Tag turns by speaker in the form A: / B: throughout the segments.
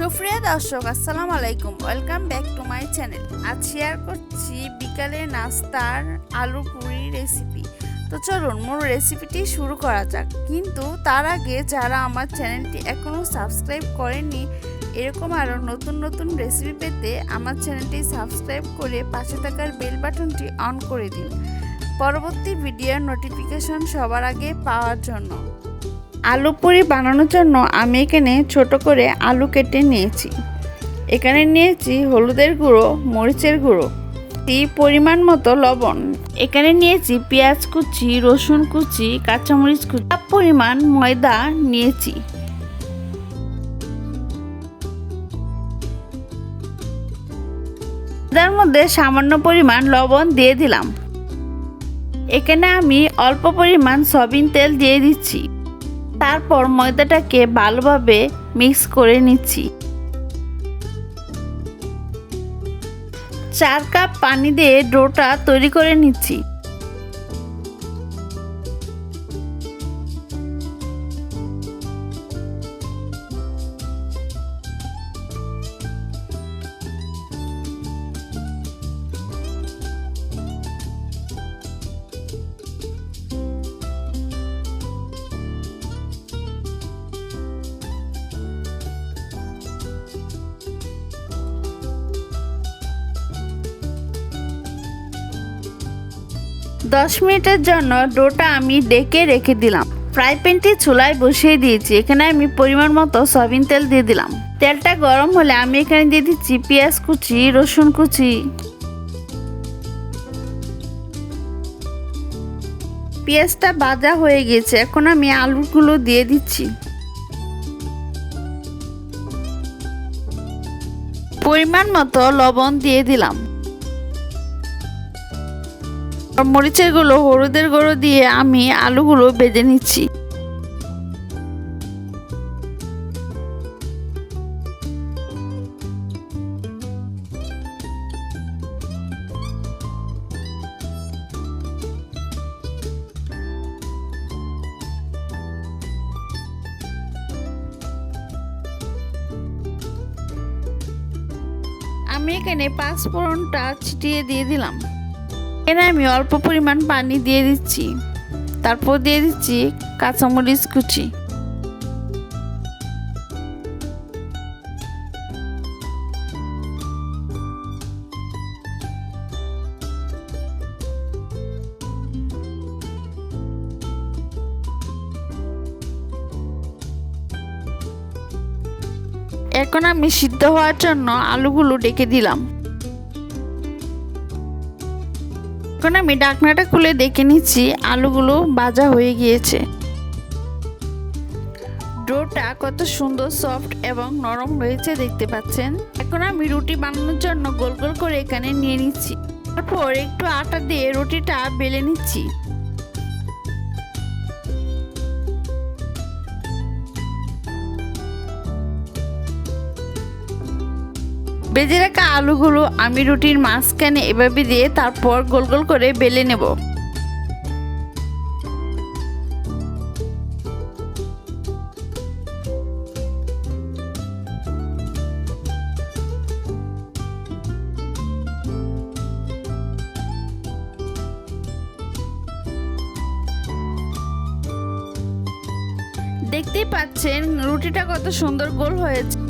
A: সুপ্রিয় দর্শক, আসসালামু আলাইকুম। Welcome back to my channel আজ শেয়ার করছি বিকালে নাস্তার আলু পুরি রেসিপি তো চলুন মোর রেসিপিটি শুরু করা যাক। কিন্তু তার আগে যারা আমার চ্যানেলটি এখনও সাবস্ক্রাইব করেননি, এরকম আরও নতুন নতুন রেসিপি পেতে আমার চ্যানেলটি সাবস্ক্রাইব করে পাশে থাকার বেল বাটনটি অন করে দিন। পরবর্তী ভিডিওর নোটিফিকেশন সবার আগে পাওয়ার জন্য। আলু পুরি বানানোর জন্য আমি এখানে ছোট করে আলু কেটে নিয়েছি। এখানে নিয়েছি হলুদের গুঁড়ো, মরিচের গুঁড়ো, টি পরিমাণ মতো লবণ। এখানে নিয়েছি পেঁয়াজ কুচি, রসুন কুচি, কাঁচামরিচ কুচি পরিমাণ ময়দা নিয়েছি। তার মধ্যে সামান্য পরিমাণ লবণ দিয়ে দিলাম। এখানে আমি অল্প পরিমাণ সয়াবিন তেল দিয়ে দিচ্ছি। তারপর ময়দাটাকে ভালোভাবে মিক্স করে নিচ্ছি। চার কাপ পানি দিয়ে ডোটা তৈরি করে নিচ্ছি। দশ মিনিটের জন্য ডোটা আমি ডেকে রেখে দিলাম। ফ্রাই প্যানটি চুলায় বসিয়ে দিয়েছি। এখানে আমি পরিমাণ মতো সয়াবিন তেল দিয়ে দিলাম। তেলটা গরম হলে আমি এখানে দিয়ে দিচ্ছি পেঁয়াজ কুচি, রসুন কুচি। পেঁয়াজটা ভাজা হয়ে গেছে। এখন আমি আলুগুলো দিয়ে দিচ্ছি। পরিমাণ মতো লবণ দিয়ে দিলাম। মরিচেরগুলো হলুদের গুঁড়ো দিয়ে আমি আলুগুলো বেজে নিচ্ছি। আমি এখানে পাঁচ ফোড়নটা ছিটিয়ে দিয়ে দিলাম। এখানে আমি অল্প পরিমাণ পানি দিয়ে দিচ্ছি। তারপর দিয়ে দিচ্ছি কাঁচামরিচ কুচি। এখন আমি সিদ্ধ হওয়ার জন্য আলুগুলো ডেকে দিলাম। এখন আমি ডাকনাটা খুলে দেখে নিচ্ছি, আলুগুলো ভাজা হয়ে গিয়েছে। ডোটা কত সুন্দর, সফট এবং নরম রয়েছে দেখতে পাচ্ছেন। এখন আমি রুটি বানানোর জন্য গোল গোল করে এখানে নিয়ে নিচ্ছি। তারপর একটু আটা দিয়ে রুটিটা বেলে নিচ্ছি। বেজে রাখা আলুগুলো আমি রুটির মাঝখানে এভাবে দিয়ে তারপর গোল গোল করে বেলে নেব। দেখতেই পাচ্ছেন রুটিটা কত সুন্দর গোল হয়েছে।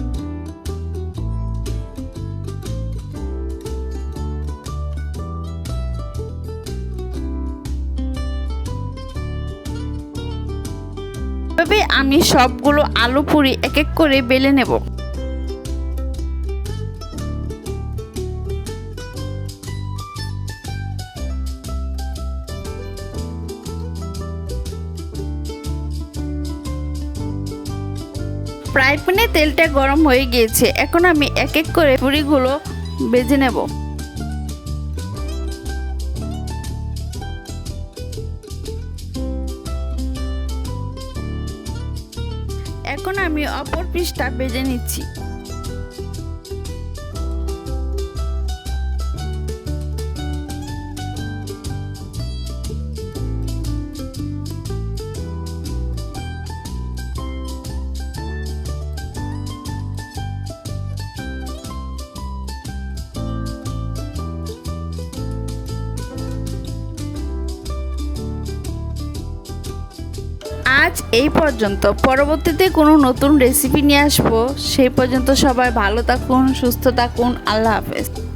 A: এভাবে আমি সবগুলো আলু পুরি এক এক করে বেলে নেব। ফ্রাই তেলটা গরম হয়ে গিয়েছে। এখন আমি এক এক করে পুরিগুলো বেজে নেব। এখন আমি অপর পৃষ্ঠা বেজে নিচ্ছি। আজ এই পর্যন্ত। পরবর্তীতে কোনো নতুন রেসিপি নিয়ে আসব। সেই পর্যন্ত সবাই ভালো থাকুন, সুস্থ থাকুন। আল্লাহ হাফেজ।